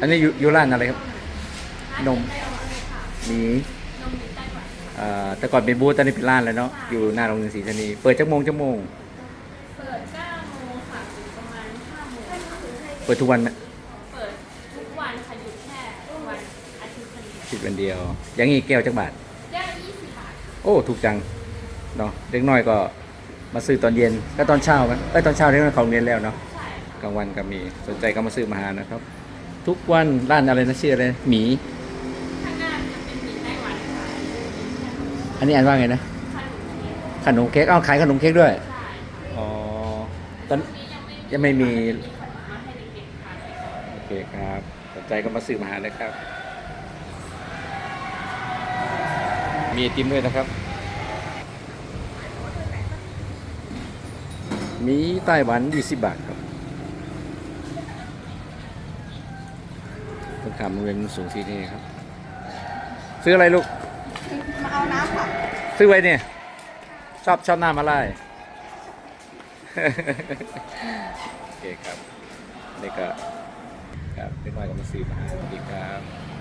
อันนี้อยู่อยู่ร้านอะไรครับ นมได้เอาเลยค่ะมีนมมีไต้หวันค่ะเอ่อแต่ก่อนเป็นบูธตอนนี้เป็นร้านแล้วเนาะอยู่หน้าโรงเรียนศรีธานีเปิดจักโมงจักโมง เปิด9โมงค่ะถึงประมาณ5โมงค่ะเปิดทุกวันไหมเปิดทุกวันค่ะหยุดแค่วันอาทิตย์เดียวผิดวันเดียว อย่างงี้แก้วจักบาท แก้ว20บาทค่ะโอ้ถูกจังเนาะเด็กน้อยก็มาซื้อตอนเย็นก็ตอนเช้าไหมเอ้ยตอนเช้าเด็กน้อยเขาโรงเรียนแล้วเนาะใช่ค่ะ กลางวันก็มีสนใจก็มาซื้อมาหานะครับ ทุกวันร้านอะไรนะชื่ออะไรหมี ข้างหน้าจะเป็นหมี่ไต้หวันค่ะอันนี้อ่านว่าไงนะ ขนมเค้กขนมเค้กอ้าขายขนมเค้กด้วย ใช่อ๋อตอน ยังไม่ม่มีขนมมาให้เด็กๆทานไปก่อน โอเคครับสนใจก็มาซื้อมาหาเลยครับ มีไอติมด้วยนะครับ มีไต้หวัน20บาทครับ ต้นขามโรงเรียนสูงที่นี่ครับ ซื้ออะไรลูก มาเอาน้ำค่ะ ซื้อไว้เนี่ย ชอบชอบน้ำอะไรโอเคครับ นี่ก็ครับเล็กน้อยก็มาซื้อมาหาสวัสดีครับ